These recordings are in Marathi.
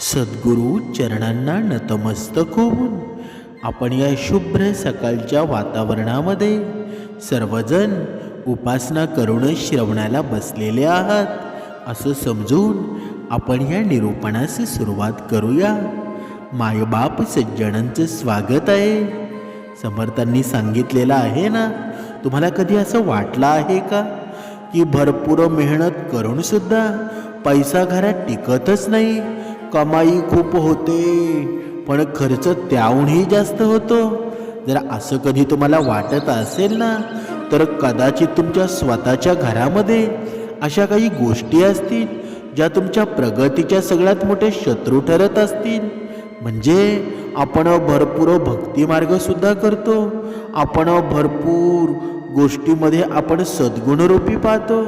सद्गुरू चरणांना नतमस्तक होऊन आपण या शुभ्र सकाळच्या वातावरणामध्ये सर्वजण उपासना करून श्रवणाला बसलेले आहात. असं समजून आपण या निरूपणास सुरुवात करूया. मायबाप सज्जनांचं स्वागत आहे. समर्थांनी सांगितलेलं आहे ना? तुम्हाला कधी असं वाटलं आहे का? की भरपूर मेहनत करूनसुद्धा पैसा घरात टिकतच नाही. कमाई खूप होते. पण खर्च त्याहूनही जास्त होतो. जर असं कधी तुम्हाला वाटत असेल ना तर कदाचित तुमच्या स्वतःच्या घरामध्ये अशा काही गोष्टी असतील ज्या तुमच्या प्रगतीच्या सगळ्यात मोठे शत्रू ठरत असतील. म्हणजे आपण भरपूर भक्तिमार्गसुद्धा करतो. आपण भरपूर गोष्टीमध्ये आपण सद्गुणरूपी पाहतो.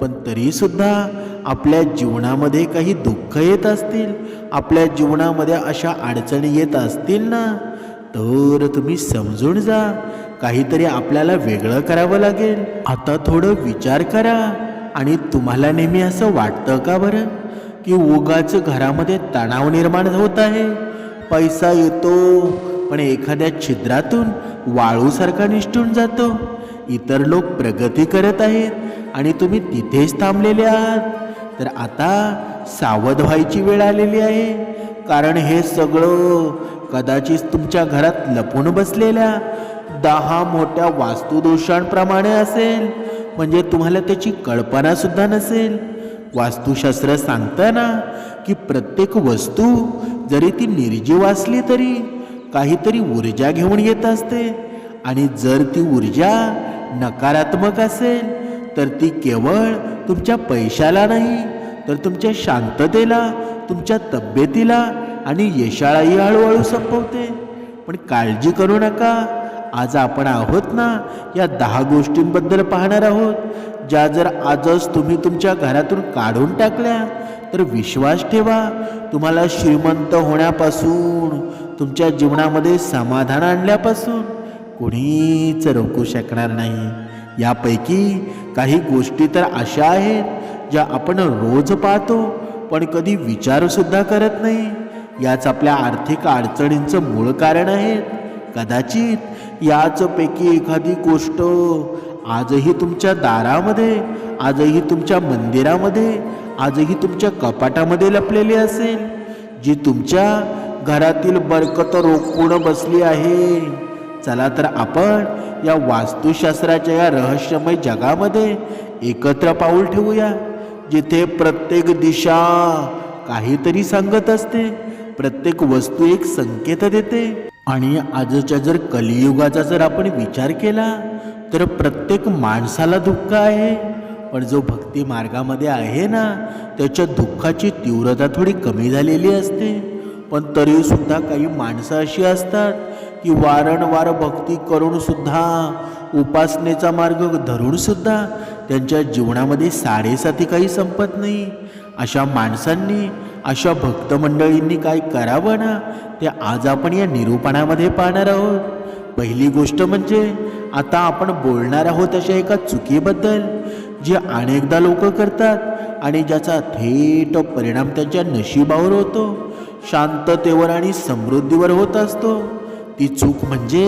पण तरीसुद्धा आपल्या जीवनामध्ये काही दुःख येत असतील आपल्या जीवनामध्ये अशा अडचणी येत असतील ना तर तुम्ही समजून जा. काहीतरी आपल्याला वेगळं करावं लागेल. आता थोडं विचार करा. आणि तुम्हाला नेहमी असं वाटतं का बरं? की उगाच घरामध्ये तणाव निर्माण होत आहे. पैसा येतो पण एखाद्या छिद्रातून वाळूसारखा निष्ठून जातो. इतर लोक प्रगती करत आहेत आणि तुम्ही तिथेच थांबलेले आहात. तर आता सावध व्हायची वेळ आलेली आहे. कारण हे सगळं कदाचित तुमच्या घरात लपून बसलेल्या दहा मोठ्या वास्तुदोषांप्रमाणे असेल. म्हणजे तुम्हाला त्याची कल्पना सुद्धा नसेल. वास्तुशास्त्र सांगतं ना की प्रत्येक वस्तू जरी ती निर्जीव असली तरी काहीतरी ऊर्जा घेऊन येत असते. आणि जर ती ऊर्जा नकारात्मक असेल तर ती केवळ तुमच्या पैशाला नाही तर तुमच्या शांततेला तुमच्या तब्येतीला आणि यशाळाही हळूहळू संपवते. पण काळजी करू नका. आज आपण आहोत ना या दहा गोष्टींबद्दल पाहणार आहोत ज्या जर आजच तुम्ही तुमच्या घरातून काढून टाकल्या तर विश्वास ठेवा. तुम्हाला श्रीमंत होण्यापासून तुमच्या जीवनामध्ये समाधान आणल्यापासून कोणीच रोखू शकणार नाही. यापैकी काही गोष्टी तर अशा आहेत ज्या आपण रोज पाहतो पण कधी विचारसुद्धा करत नाही. याच आपल्या आर्थिक अडचणींचं मूळ कारण आहे कदाचित याचपैकी एखादी गोष्ट आजही तुमच्या दारामध्ये आजही तुमच्या मंदिरामध्ये आजही तुमच्या कपाटामध्ये लपलेली असेल जी तुमच्या घरातील बरकत रोखून बसली आहे. चला तर आपण या वास्तुशास्त्राच्या या रहस्यमय जगामध्ये एकत्र पाऊल ठेवूया जिथे प्रत्येक दिशा काहीतरी सांगत असते प्रत्येक वस्तू एक संकेत देते. आणि आजच्या जर कलियुगाचा जर आपण विचार केला तर प्रत्येक माणसाला दुःख आहे पण जो भक्ती मार्गामध्ये आहे ना त्याच्या दुःखाची तीव्रता थोडी कमी झालेली असते. पण तरीसुद्धा काही माणसं अशी असतात की वारंवार भक्ती करूनसुद्धा उपासनेचा मार्ग धरूनसुद्धा त्यांच्या जीवनामध्ये साडेसाती काही संपत नाही. अशा माणसांनी अशा भक्तमंडळींनी काय करावं ना ते आज आपण या निरूपणामध्ये पाहणार आहोत. पहिली गोष्ट म्हणजे आता आपण बोलणार आहोत अशा एका चुकीबद्दल जे अनेकदा लोक करतात आणि ज्याचा थेट परिणाम त्यांच्या नशिबावर होतो शांततेवर आणि समृद्धीवर होत असतो. ती चूक म्हणजे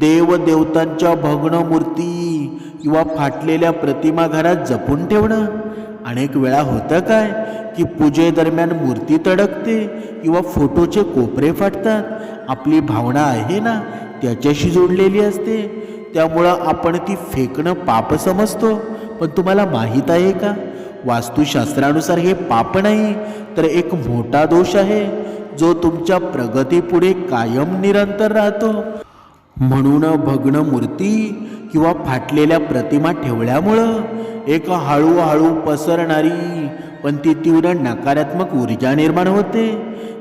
देवदेवतांच्या भग्न मूर्ती किंवा फाटलेल्या प्रतिमा घरात जपून ठेवणं. अनेक वेळा होतं काय की पूजेदरम्यान मूर्ती तडकते किंवा फोटोचे कोपरे फाटतात. आपली भावना आहे ना त्याच्याशी जोडलेली असते. त्यामुळं आपण ती फेकणं पाप समजतो. पण तुम्हाला माहीत आहे का? वास्तुशास्त्रानुसार हे पाप नाही तर एक मोठा दोष आहे. जो तुमच्या प्रगतीपुढे कायम निरंतर राहतो. म्हणून भग्न मूर्ती किंवा फाटलेल्या प्रतिमा ठेवल्यामुळं एक हळूहळू पसरणारी पण ती तीव्र नकारात्मक ऊर्जा निर्माण होते.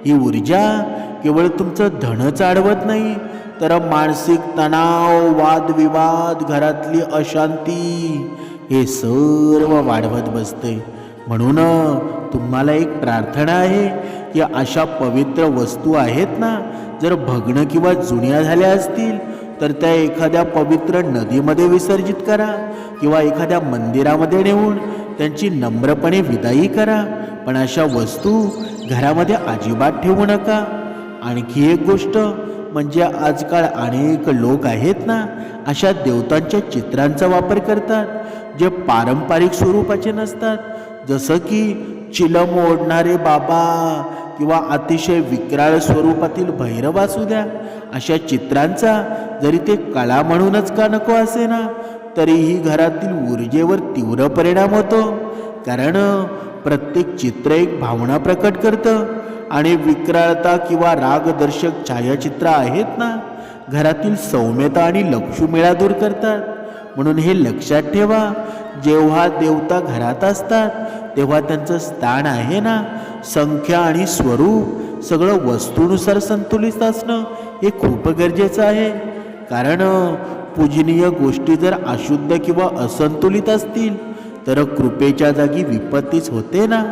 ही ऊर्जा केवळ तुमचं धनच अडवत नाही तर मानसिक तणाव वादविवाद घरातली अशांती हे सर्व वाढवत बसते. म्हणून तुम्हाला एक प्रार्थना आहे या अशा पवित्र वस्तू आहेत ना जर भग्न किंवा जुन्या झाल्या असतील तर त्या एखाद्या पवित्र नदीमध्ये विसर्जित करा किंवा एखाद्या मंदिरामध्ये नेऊन त्यांची नम्रपणे विदाई करा. पण अशा वस्तू घरामध्ये अजिबात ठेवू नका. आणखी एक गोष्ट म्हणजे आजकाल अनेक लोक आहेत ना अशा देवतांच्या चित्रांचा वापर करतात जे पारंपरिक स्वरूपाचे नसतात. जसं की चिलम ओढणारे बाबा किंवा अतिशय विक्राळ स्वरूपातील भैरव असू द्या अशा चित्रांचा जरी ते कला म्हणूनच का नको असे ना तरीही घरातील ऊर्जेवर तीव्र परिणाम होतो. कारण प्रत्येक चित्र एक भावना प्रकट करतं आणि विक्राळता किंवा रागदर्शक छायाचित्र आहेत ना घरातील सौम्यता आणि लक्ष्मीमेळा दूर करतात. म्हणून हे लक्षात ठेवा. जेव्हा देवता घरात असतात तेव्हा त्यांचं स्थान आहे ना? संख्या आणि स्वरूप सगळं वस्तूनुसार संतुलित असणं हे खूप गरजेचं आहे. कारण पूजनीय गोष्टी जर अशुद्ध किंवा असंतुलित असतील तर कृपेच्या जागी विपत्तीच होते ना?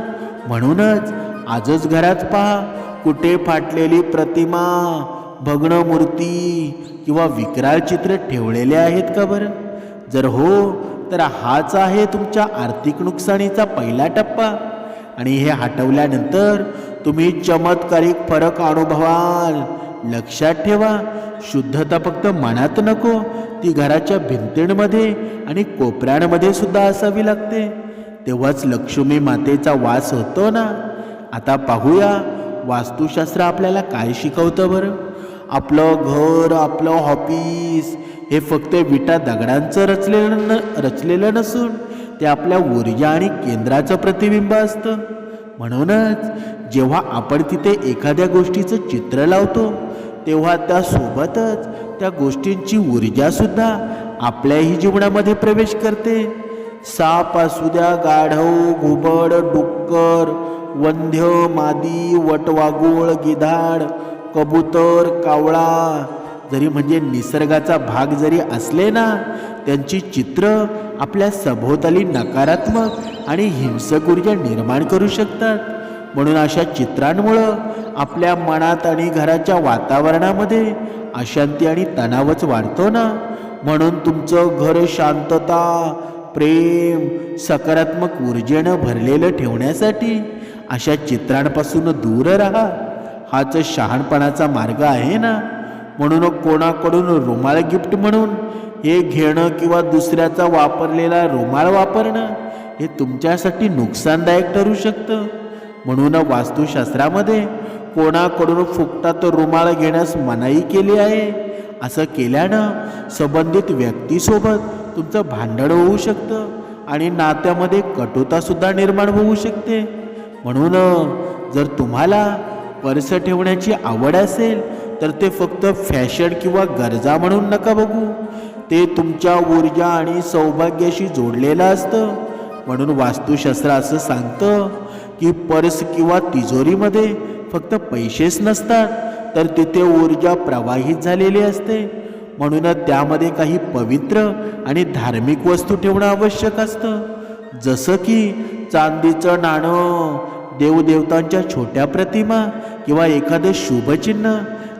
म्हणूनच आजच घरात पहा कुठे फाटलेली प्रतिमा भग्न मूर्ती किंवा विक्राळ चित्र ठेवलेले आहेत का बरं? जर हो तर हाच आहे तुमच्या आर्थिक नुकसानीचा पहिला टप्पा. आणि हे हटवल्यानंतर तुम्ही चमत्कारिक फरक अनुभवाल. लक्षात ठेवा शुद्धता फक्त मनात नको ती घराच्या भिंतींमध्ये आणि कोपऱ्यांमध्ये सुद्धा असावी लागते. तेव्हाच लक्ष्मी मातेचा वास होतो ना? आता पाहूया वास्तुशास्त्र आपल्याला काय शिकवतं बरं? आपलं घर आपलं ऑफिस हे फक्त विटा दगडांचं रचलेलं न रचलेलं नसून ते आपल्या ऊर्जा आणि केंद्राचं प्रतिबिंब असतं. म्हणूनच जेव्हा आपण तिथे एखाद्या गोष्टीचं चित्र लावतो तेव्हा त्यासोबतच त्या गोष्टींची ऊर्जासुद्धा आपल्याही जीवनामध्ये प्रवेश करते. साप असू द्या गाढव घुबड डुक्कर वंध्य मादी वटवागुळ गिधाड कबूतर कावळा जरी म्हणजे निसर्गाचा भाग जरी असले ना त्यांची चित्र आपल्या सभोवताली नकारात्मक आणि हिंसक ऊर्जा निर्माण करू शकतात. म्हणून अशा चित्रांमुळं आपल्या मनात आणि घराच्या वातावरणामध्ये अशांती आणि तणावच वाढतो ना. म्हणून तुमचं घर शांतता प्रेम सकारात्मक ऊर्जेनं भरलेलं ठेवण्यासाठी अशा चित्रांपासून दूर राहा. हाच शहाणपणाचा मार्ग आहे ना. म्हणून कोणाकडून रुमाल गिफ्ट म्हणून? हे घेणं किंवा दुसऱ्याचा वापरलेला रुमाल वापरणं हे तुमच्यासाठी नुकसानदायक ठरू शकतं. म्हणून वास्तुशास्त्रामध्ये कोणाकडून फुकटात रुमाल घेण्यास मनाई केली आहे? असं केल्यानं संबंधित व्यक्तीसोबत तुमचं भांडण होऊ शकतं आणि नात्यामध्ये कटुतासुद्धा निर्माण होऊ शकते. म्हणून जर तुम्हाला पर्स ठेवण्याची आवड असेल तर ते फक्त फॅशन किंवा गरजा म्हणून नका बघू. ते तुमच्या ऊर्जा आणि सौभाग्याशी जोडलेलं असतं. म्हणून वास्तुशास्त्र असं सांगतं की पर्स किंवा तिजोरीमध्ये फक्त पैसेच नसतात तर तिथे ऊर्जा प्रवाहित झालेली असते. म्हणूनच त्यामध्ये काही पवित्र आणि धार्मिक वस्तू ठेवणं आवश्यक असतं. जसं की चांदीचं नाणं देवदेवतांच्या छोट्या प्रतिमा किंवा एखादं शुभचिन्ह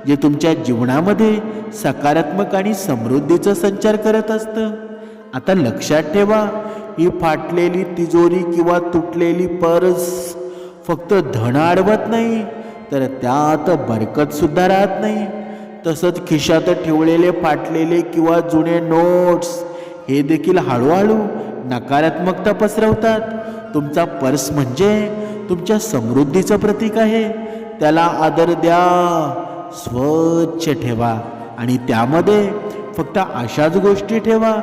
जे तुमच्या जीवनामध्ये सकारात्मक आणि समृद्धीचा संचार करत असतं. आता लक्षात ठेवा ही फाटलेली तिजोरी किंवा तुटलेली पर्स फक्त धन अडवत नाही तर त्यात बरकतसुद्धा राहत नाही. तसंच खिशात ठेवलेले फाटलेले किंवा जुने नोट्स हे देखील हळूहळू नकारात्मकता पसरवतात. तुमचा पर्स म्हणजे तुमच्या समृद्धीचं प्रतीक आहे. त्याला आदर द्या. स्वच्छ ठेवा. आणि त्यामध्ये फक्त अशाच गोष्टी ठेवा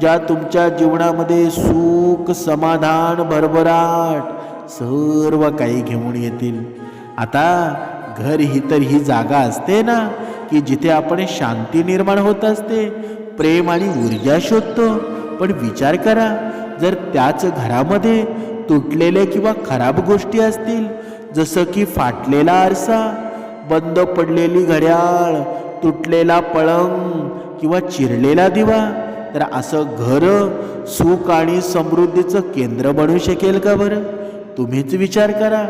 ज्या तुमच्या जीवनामध्ये सुख समाधान भरभराट सर्व काही घेऊन येतील. आता घर ही तर ही जागा असते ना की जिथे आपण शांती निर्माण होत असते प्रेम आणि ऊर्जा शोधतो. पण विचार करा जर त्याच घरामध्ये तुटलेल्या किंवा खराब गोष्टी असतील जसं की फाटलेला आरसा बंद पडलेली घड्याळ तुटलेला पळंग किंवा चिरलेला दिवा तर असं घर सुख आणि समृद्धीचं केंद्र बनू शकेल का बरं? तुम्हीच विचार करा.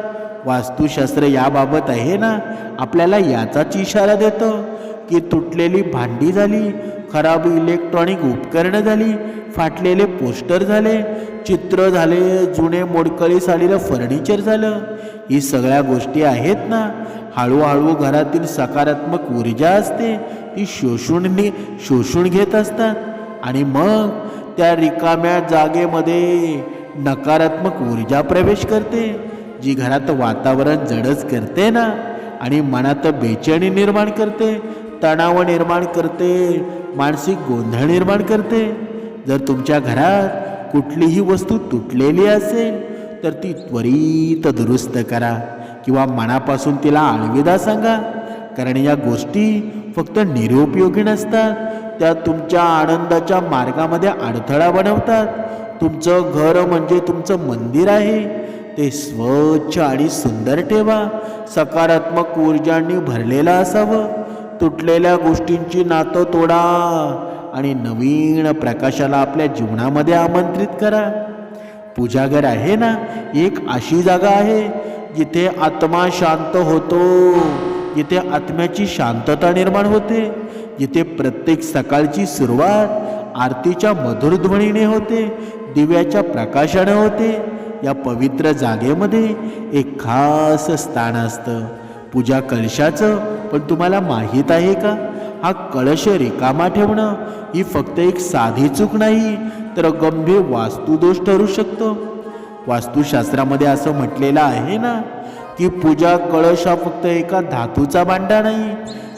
वास्तुशास्त्र याबाबत आहे ना? आपल्याला याचाच इशारा देतं की तुटलेली भांडी झाली खराब इलेक्ट्रॉनिक उपकरणं झाली फाटलेले पोस्टर झाले चित्र झाले जुने मोडकळी आलेलं फर्निचर झालं. ही सगळ्या गोष्टी आहेत ना? हळूहळू घरातील सकारात्मक ऊर्जा असते. ती शोषून नि- शोषून घेत असतात. आणि मग त्या रिकाम्या जागेमध्ये नकारात्मक ऊर्जा प्रवेश करते जी घरात वातावरण जडच करते ना? आणि मनात बेचैनी निर्माण करते तणाव निर्माण करते मानसिक गोंधळ निर्माण करते. जर तुमच्या घरात कुठलीही वस्तू तुटलेली असेल तर ती त्वरित दुरुस्त करा किंवा मनापासून तिला अलविदा सांगा. कारण या गोष्टी फक्त निरुपयोगी नसतात. त्या तुमच्या आनंदाच्या मार्गामध्ये अडथळा बनवतात. तुमचं घर म्हणजे तुमचं मंदिर आहे. ते स्वच्छ आणि सुंदर ठेवा. सकारात्मक ऊर्जांनी भरलेलं असावं. तुटलेल्या गोष्टींची नातं तोडा आणि नवीन प्रकाशाला आपल्या जीवनामध्ये आमंत्रित करा. पूजाघर आहे ना? एक अशी जागा आहे जिथे आत्मा शांत होतो जिथे आत्म्याची शांतता निर्माण होते जिथे प्रत्येक सकाळची सुरुवात आरतीच्या मधुरध्वनीने होते दिव्याच्या प्रकाशाने होते. या पवित्र जागेमध्ये एक खास स्थान असतं. पूजा कलशाचं पण तुम्हाला माहीत आहे का? हा कळश रिकामा ठेवणं ही फक्त एक साधी चूक नाही तर गंभीर वास्तुदोष ठरू शकतो. वास्तुशास्त्रामध्ये असं म्हटलेलं आहे ना की पूजा कळश हा फक्त एका धातूचा भांडा नाही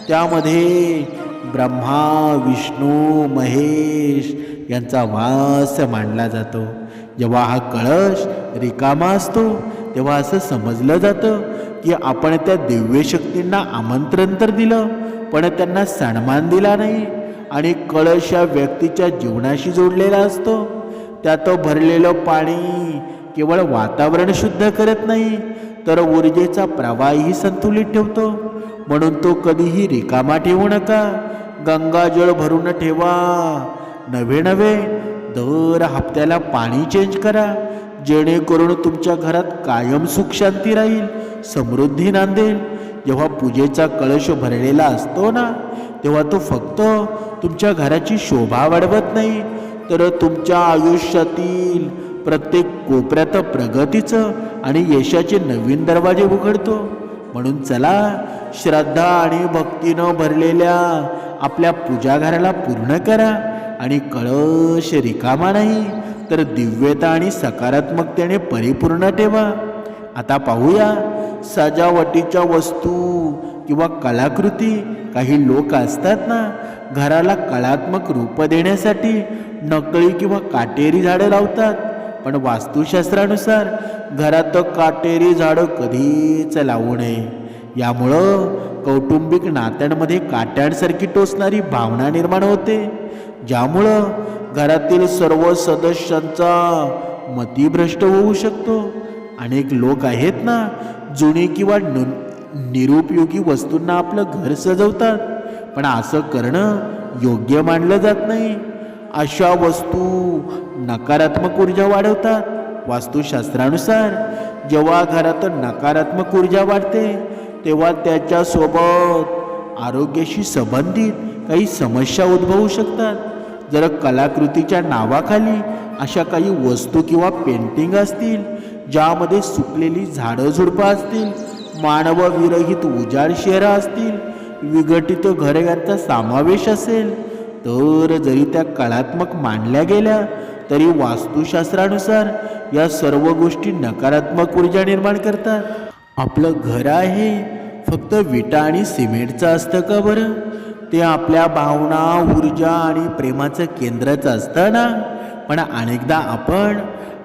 त्यामध्ये ब्रह्मा विष्णू महेश यांचा वास मांडला जातो. जेव्हा हा कळश रिकामा असतो तेव्हा असं समजलं जातं की आपण त्या दिव्य शक्तींना आमंत्रण तर दिलं पण त्यांना सन्मान दिला नाही. आणि कळश या व्यक्तीच्या जीवनाशी जोडलेला असतो. त्यात भरलेलं पाणी केवळ वातावरण शुद्ध करत नाही तर ऊर्जेचा प्रवाहही संतुलित ठेवतो. म्हणून तो कधीही रिकामा ठेवू नका. गंगाजळ भरून ठेवा. नवे नवे दर हप्त्याला पाणी चेंज करा. जेणेकरून तुमच्या घरात कायम सुख शांती राहील समृद्धी नांदेल. जेव्हा पूजेचा कळश भरलेला असतो ना तेव्हा तो फक्त तुमच्या घराची शोभा वाढवत नाही तर तुमच्या आयुष्यातील प्रत्येक कोपऱ्यात प्रगतीचं आणि यशाचे नवीन दरवाजे उघडतो. म्हणून चला श्रद्धा आणि भक्तीनं भरलेल्या आपल्या पूजाघराला पूर्ण करा. आणि कळश रिकामा नाही तर दिव्यता आणि सकारात्मकतेने परिपूर्ण ठेवा. आता पाहूया सजावटीच्या वस्तू किंवा कलाकृती काही लोक असतात ना घराला कलात्मक रूप देण्यासाठी नकळी किंवा काटेरी झाडं लावतात. पण वास्तुशास्त्रानुसार घरात काटेरी झाडं कधीच लावू नये. यामुळं कौटुंबिक नात्यांमध्ये काट्यांसारखी टोचणारी भावना निर्माण होते. ज्यामुळं घरातील सर्व सदस्यांचा मतीभ्रष्ट होऊ शकतो. अनेक लोक आहेत ना जुनी किंवा नु निरुपयोगी वस्तूंना आपलं घर सजवतात. पण असं करणं योग्य मानलं जात नाही. अशा वस्तू नकारात्मक ऊर्जा वाढवतात. वास्तुशास्त्रानुसार जेव्हा घरात नकारात्मक ऊर्जा वाढते तेव्हा त्याच्यासोबत आरोग्याशी संबंधित काही समस्या उद्भवू शकतात. जर कलाकृतीच्या नावाखाली अशा काही वस्तू किंवा पेंटिंग असतील ज्यामध्ये सुकलेली झाडं झुडपं असतील मानवविरहित उजाड शहरं असतील विघटित घरे यांचा समावेश असेल तर जरी त्या कलात्मक मानल्या गेल्या तरी वास्तुशास्त्रानुसार या सर्व गोष्टी नकारात्मक ऊर्जा निर्माण करतात. आपलं घर आहे फक्त विटा आणि सिमेंटचं असतं का बरं? ते आपल्या भावना ऊर्जा आणि प्रेमाचं केंद्रच असतं ना? पण अनेकदा आपण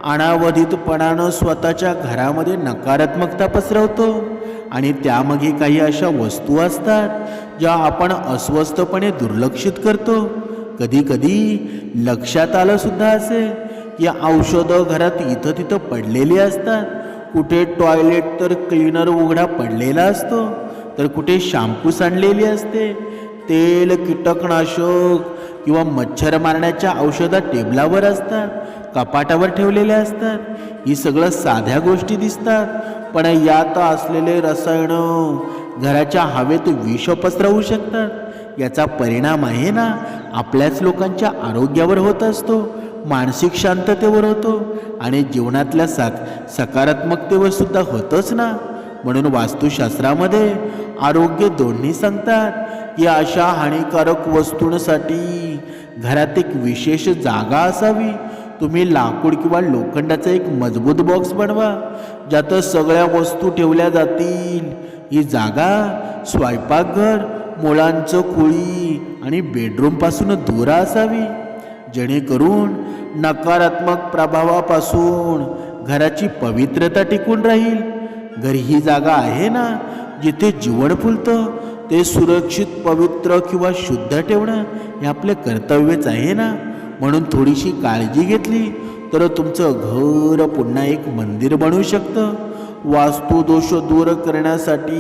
अनावधितपणानं स्वतःच्या घरामध्ये नकारात्मकता पसरवतो. आणि त्यामागे काही अशा वस्तू असतात ज्या आपण अस्वस्थपणे दुर्लक्षित करतो. कधी कधी लक्षात आलं सुद्धा असेल की औषधं घरात इथं तिथं पडलेली असतात. कुठे टॉयलेट तर क्लीनर उघडा पडलेला असतो. तर कुठे शाम्पू सांडलेली असते. तेल कीटकनाशक किंवा मच्छर मारण्याच्या औषधं टेबलावर असतात कपाटावर ठेवलेल्या असतात. ही सगळं साध्या गोष्टी दिसतात. पण यात असलेले रसायन घराच्या हवेत विष पसरवू शकतात. याचा परिणाम आहे ना? आपल्याच लोकांच्या आरोग्यावर होत असतो मानसिक शांततेवर होतो आणि जीवनातल्या सात सकारात्मकतेवर सुद्धा होतच ना? म्हणून वास्तुशास्त्रामध्ये आरोग्य दोन्ही सांगतात. की अशा हानिकारक वस्तूंसाठी घरात एक विशेष जागा असावी. तुम्ही लाकूड किंवा लोखंडाचा एक मजबूत बॉक्स बनवा ज्यात सगळ्या वस्तू ठेवल्या जातील. ही जागा स्वयंपाकघर मुलांचं खोळी आणि बेडरूमपासून दूर असावी. जेणेकरून नकारात्मक प्रभावापासून घराची पवित्रता टिकून राहील. घरी ही जागा आहे ना जिथे जीवन फुलतं ते सुरक्षित पवित्र किंवा शुद्ध ठेवणं हे आपलं कर्तव्यच आहे ना? म्हणून थोडीशी काळजी घेतली तर तुमचं घर पुन्हा एक मंदिर बनू शकतं. वास्तुदोष दूर करण्यासाठी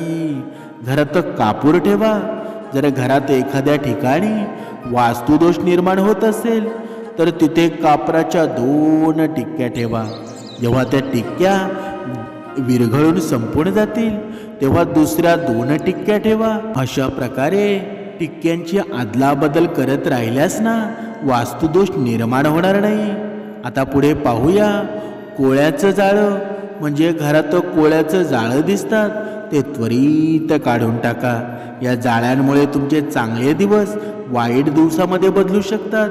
घरात कापूर ठेवा. जर घरात एखाद्या ठिकाणी वास्तुदोष निर्माण होत असेल तर तिथे कापराच्या दोन टिक्क्या ठेवा. जेव्हा त्या टिक्क्या विरघळून संपून जातील तेव्हा दुसऱ्या दोन टिक्क्या ठेवा. अशा प्रकारे टिक्क्यांची अदलाबदल करत राहिल्यास ना वास्तुदोष निर्माण होणार नाही. आता पुढे पाहूया. कोळ्याचं जाळं म्हणजे घरात कोळ्याचं जाळं दिसतात ते त्वरित काढून टाका. या जाळ्यांमुळे तुमचे चांगले दिवस वाईट दिवसामध्ये बदलू शकतात.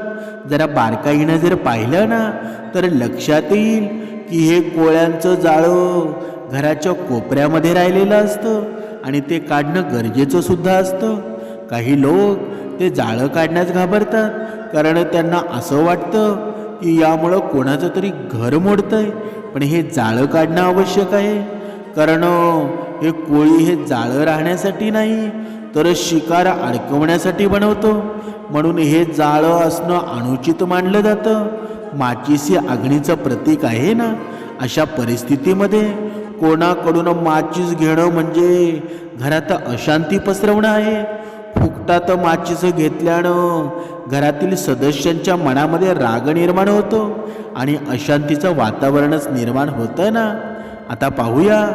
जरा बारकाईनं जर पाहिलं ना तर लक्षात येईल की हे कोळ्यांचं जाळं घराच्या कोपऱ्यामध्ये राहिलेलं असतं आणि ते काढणं गरजेचं सुद्धा असतं. काही लोक ते जाळं काढण्यास घाबरतात कारण त्यांना असं वाटतं की यामुळं कोणाचं तरी घर मोडतंय. पण हे जाळं काढणं आवश्यक आहे. कारण हे कोळी हे जाळं राहण्यासाठी नाही तर शिकार अडकवण्यासाठी बनवतो. म्हणून हे जाळं असणं अनुचित मानलं जातं. माचीस हे अग्नीचं प्रतीक आहे ना अशा परिस्थितीमध्ये कोणाकडून माचीस घेणं म्हणजे घरात अशांती पसरवणं आहे. फुकटात माचीस घेतल्यानं घरातील सदस्यांच्या मनामध्ये राग निर्माण होतो आणि अशांतीचं वातावरणच निर्माण होतं ना? आता पाहूया.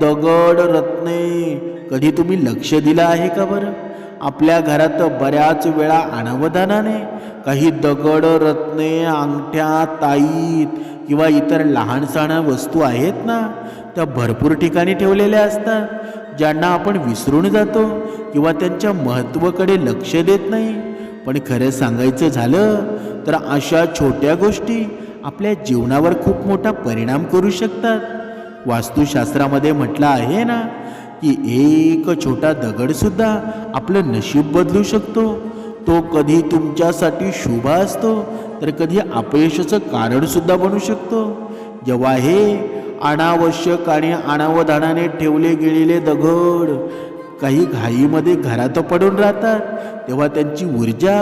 दगड रत्ने कधी तुम्ही लक्ष दिलं आहे का बरं? आपल्या घरात बऱ्याच वेळा अनवधानाने काही दगड रत्ने अंगठ्या ताईत किंवा इतर लहान सहान वस्तू आहेत ना? त्या भरपूर ठिकाणी ठेवलेल्या असतात ज्यांना आपण विसरून जातो किंवा त्यांच्या महत्त्वाकडे लक्ष देत नाही. पण खरं सांगायचं झालं तर अशा छोट्या गोष्टी आपल्या जीवनावर खूप मोठा परिणाम करू शकतात. वास्तुशास्त्रामध्ये म्हटलं आहे ना की एक छोटा दगडसुद्धा आपलं नशीब बदलू शकतो. तो कधी तुमच्यासाठी शुभ असतो तर कधी अपयशाचं कारणसुद्धा बनू शकतो. जेव्हा हे अनावश्यक आणि अनावधानाने ठेवले गेलेले दगड काही घाईमध्ये घरात पडून राहतात. तेव्हा त्यांची ऊर्जा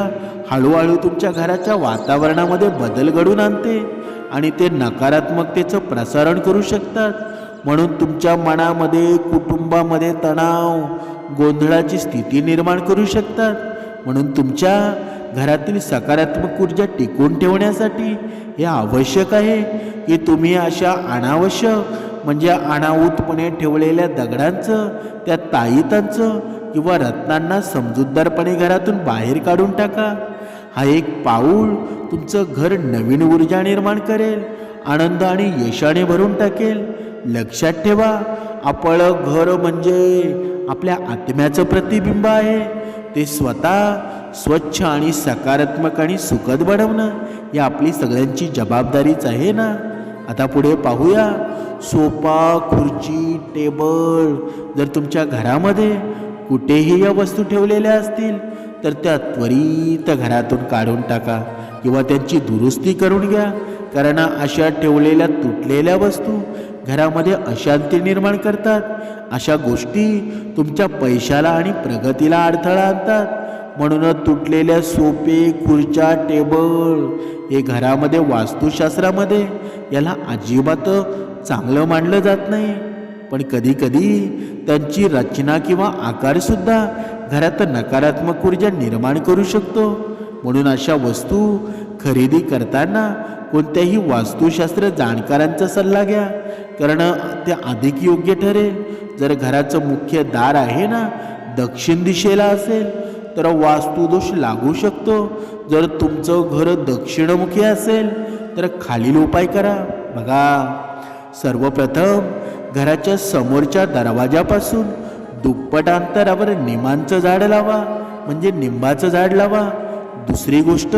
हळूहळू तुमच्या घराच्या वातावरणामध्ये बदल घडून आणते आणि ते नकारात्मकतेचं प्रसारण करू शकतात. म्हणून तुमच्या मनामध्ये कुटुंबामध्ये तणाव गोंधळाची स्थिती निर्माण करू शकतात. म्हणून तुमच्या घरातील सकारात्मक ऊर्जा टिकून ठेवण्यासाठी हे आवश्यक आहे की तुम्ही अशा अनावश्यक म्हणजे अनाहूतपणे ठेवलेल्या दगडांचं त्या ताईतांचं किंवा रत्नांना समजूतदारपणे घरातून बाहेर काढून टाका. हा एक पाऊल तुमचं घर नवीन ऊर्जा निर्माण करेल आनंद आणि यशाने भरून टाकेल. लक्षात ठेवा आपलं घर म्हणजे आपल्या आत्म्याचं प्रतिबिंब आहे. ते स्वतः स्वच्छ आणि सकारात्मक आणि सुखद बनवणं ही आपली सगळ्यांची जबाबदारीच आहे ना? आता पुढे पाहूया. सोफा खुर्ची टेबल जर तुमच्या घरामध्ये कुठेही या वस्तू ठेवलेल्या असतील तर त्या त्वरित घरातून काढून टाका किंवा त्यांची दुरुस्ती करून घ्या. कारण अशा ठेवलेल्या तुटलेल्या वस्तू घरामध्ये अशांती निर्माण करतात. अशा गोष्टी तुमच्या पैशाला आणि प्रगतीला अडथळा आणतात. म्हणून तुटलेल्या सोपे खुर्च्या टेबल हे घरामध्ये वास्तुशास्त्रामध्ये याला अजिबात चांगलं मानलं जात नाही. पण कधी कधी त्यांची रचना किंवा आकारसुद्धा घरात नकारात्मक ऊर्जा निर्माण करू शकतो. म्हणून अशा वस्तू खरेदी करताना कोणत्याही वास्तुशास्त्र जाणकारांचा सल्ला घ्या. कारण ते अधिक योग्य ठरेल. जर घराचं मुख्य दार आहे ना दक्षिण दिशेला असेल तर वास्तुदोष लागू शकतो. जर तुमचं घर दक्षिणमुखी असेल तर खालील उपाय करा. बघा सर्वप्रथम घराच्या समोरच्या दरवाजापासून दुप्पट अंतरावर निमांचं झाड लावा म्हणजे निंबाचं झाड लावा. दुसरी गोष्ट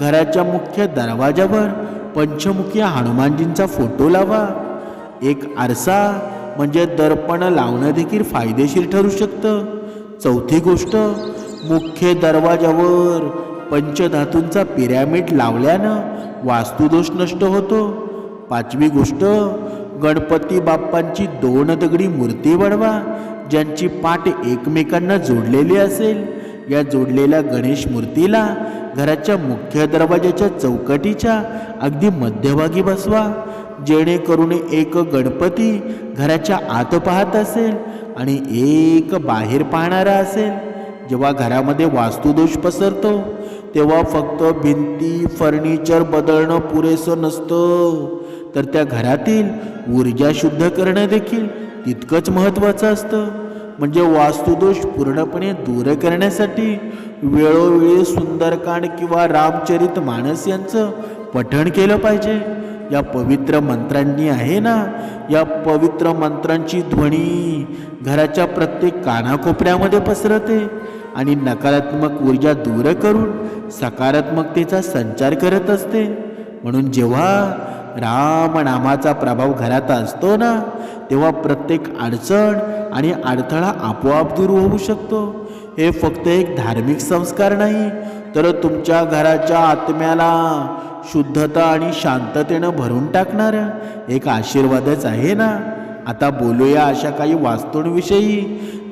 घराच्या मुख्य दरवाजावर पंचमुखी हनुमानजींचा फोटो लावा. एक आरसा म्हणजे दर्पण लावणं देखील फायदेशीर ठरू शकतं. चौथी गोष्ट मुख्य दरवाजावर पंचधातूंचा पिरॅमिड लावल्यानं वास्तुदोष नष्ट होतो. पाचवी गोष्ट गणपती बाप्पांची दोन दगडी मूर्ती बनवा ज्यांची पाठ एकमेकांना जोडलेली असेल. या जोडलेल्या गणेश मूर्तीला घराच्या मुख्य दरवाजाच्या चौकटीच्या अगदी मध्यभागी बसवा. जेणेकरून एक गणपती घराच्या आत पाहत असेल आणि एक बाहेर पाहणारा असेल. जेव्हा घरामध्ये वास्तुदोष पसरतो तेव्हा फक्त भिंती फर्निचर बदलणं पुरेसं नसतं. तर त्या घरातील ऊर्जा शुद्ध करणं देखील तितकंच महत्त्वाचं असतं. म्हणजे वास्तुदोष पूर्णपणे दूर करण्यासाठी वेळोवेळी सुंदरकांड किंवा रामचरित मानस यांचं पठण केलं पाहिजे. या पवित्र मंत्रांनी आहे ना? या पवित्र मंत्रांची ध्वनी घराच्या प्रत्येक कानाकोपऱ्यामध्ये पसरते आणि नकारात्मक ऊर्जा दूर करून सकारात्मकतेचा संचार करत असते. म्हणून जेव्हा राम नामाचा प्रभाव घरात असतो ना तेव्हा प्रत्येक अडचण आणि अडथळा आपोआप दूर होऊ शकतो. हे फक्त एक धार्मिक संस्कार नाही तर तुमच्या घराच्या आत्म्याला शुद्धता आणि शांततेनं भरून टाकणारं. एक आशीर्वादच आहे ना? आता बोलूया अशा काही वास्तूंविषयी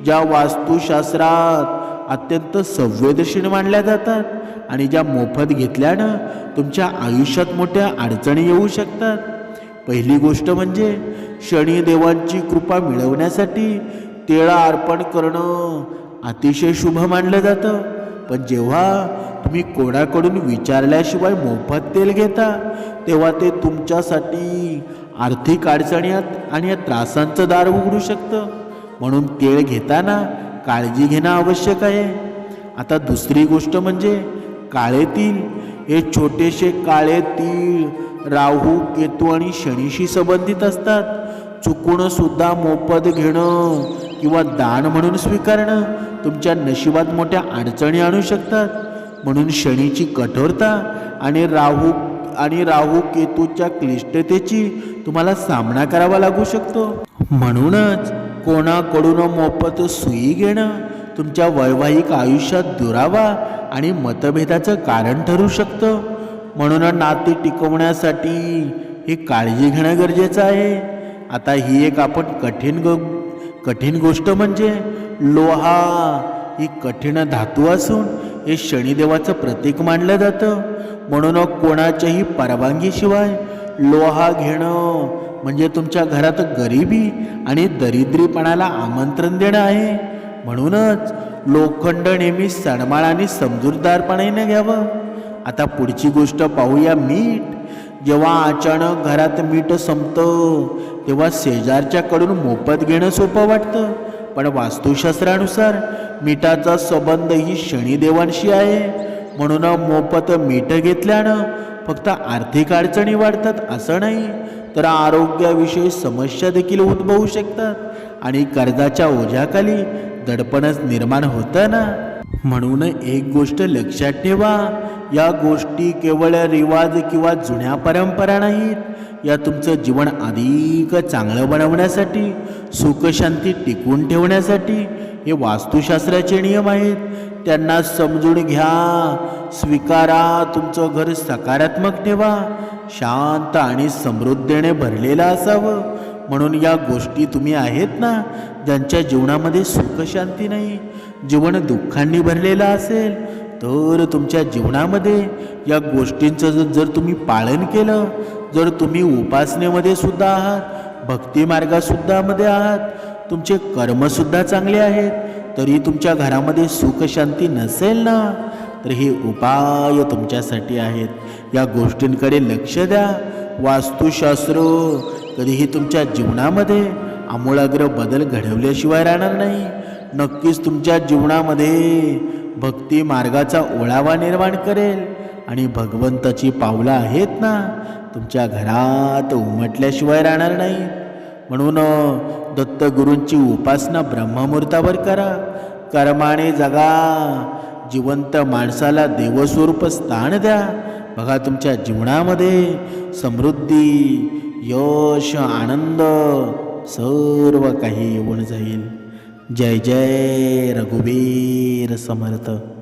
ज्या वास्तुशास्त्रात अत्यंत संवेदनशील मानल्या जातात आणि ज्या मोफत घेतल्यानं तुमच्या आयुष्यात मोठ्या अडचणी येऊ शकतात. पहिली गोष्ट म्हणजे शनिदेवांची कृपा मिळवण्यासाठी तेळा अर्पण करणं अतिशय शुभ मानलं जातं. पण जेव्हा तुम्ही कोणाकडून विचारल्याशिवाय मोफत तेल घेता तेव्हा ते तुमच्यासाठी आर्थिक अडचणी आणि या त्रासांचं दार उघडू शकतं. म्हणून तेल घेताना काळजी घेणं आवश्यक आहे. आता दुसरी गोष्ट म्हणजे काळे तीळ. हे छोटेसे काळे तीळ राहू केतू आणि शनीशी संबंधित असतात. चुकूनसुद्धा मोफत घेणं किंवा दान म्हणून स्वीकारणं तुमच्या नशिबात मोठ्या अडचणी आणू शकतात. म्हणून शनीची कठोरता आणि राहू आणि राहू केतूच्या क्लिष्टतेची तुम्हाला सामना करावा लागू शकतो. म्हणूनच कोणाकडून मोफत सुई घेणं तुमच्या वैवाहिक आयुष्यात दुरावा आणि मतभेदाचं कारण ठरू शकतं. म्हणून नाते टिकवण्यासाठी ही काळजी घेणं गरजेचं आहे. आता ही एक आपण कठीण कठीण गोष्ट म्हणजे लोहा ही कठीण धातू असून हे शनिदेवाचं प्रतीक मानलं जातं. म्हणून कोणाच्याही परवानगीशिवाय लोहा घेणं म्हणजे तुमच्या घरात गरिबी आणि दरिद्रीपणाला आमंत्रण देणं आहे. म्हणूनच लोखंड नेहमी सणमाळ आणि समजूतदारपणाने घ्यावं. आता पुढची गोष्ट पाहूया मीठ. जेव्हा अचानक घरात मीठ संपतं तेव्हा शेजारच्याकडून मोफत घेणं सोपं वाटतं. पण वास्तुशास्त्रानुसार मिठाचा संबंध ही शनिदेवांशी आहे. म्हणून मोफत मीठ घेतल्यानं फक्त आर्थिक अडचणी वाढतात असं नाही तर आरोग्याविषयी समस्या देखील उद्भवू शकतात आणि कर्जाच्या ओझ्याखाली दडपणच निर्माण होतं ना? म्हणून एक गोष्ट लक्षात ठेवा या गोष्टी केवळ रिवाज किंवा जुन्या परंपरा नाहीत. या तुमचं जीवन अधिक चांगलं बनवण्यासाठी सुखशांती टिकवून ठेवण्यासाठी हे वास्तुशास्त्राचे नियम आहेत. त्यांना समजून घ्या स्वीकारा तुमचं घर सकारात्मक ठेवा शांत आणि समृद्धीने भरलेलं असावं. म्हणून या गोष्टी तुम्ही आहेत ना ज्यांच्या जीवनामध्ये सुखशांती नाही जीवन दुःखांनी भरलेलं असेल तर तुमच्या जीवनामध्ये या गोष्टींचं जर तुम्ही पालन केलं जर तुम्ही उपासनेमध्ये सुद्धा आहात भक्तिमार्गासुद्धामध्ये मध्ये आहात तुमचे कर्मसुद्धा चांगले आहेत तरी तुमच्या घरामध्ये सुखशांती नसेल ना तर हे उपाय तुमच्यासाठी आहेत. या गोष्टींकडे लक्ष द्या. वास्तुशास्त्र कधीही तुमच्या जीवनामध्ये आमूलाग्र बदल घडवल्याशिवाय राहणार नाही. नक्कीच तुमच्या जीवनामध्ये भक्ती मार्गाचा ओळावा निर्माण करेल. आणि भगवंताची पावलं आहेत ना तुमच्या घरात उमटल्याशिवाय राहणार नाही. म्हणून दत्तगुरूंची उपासना ब्रह्ममुहूर्तावर करा. कर्माने जगा. जिवंत माणसाला देवस्वरूप स्थान द्या. बघा तुमच्या जीवनामध्ये समृद्धी यश आनंद सर्व काही येऊन जाईल. जय जय रघुवीर समर्थ.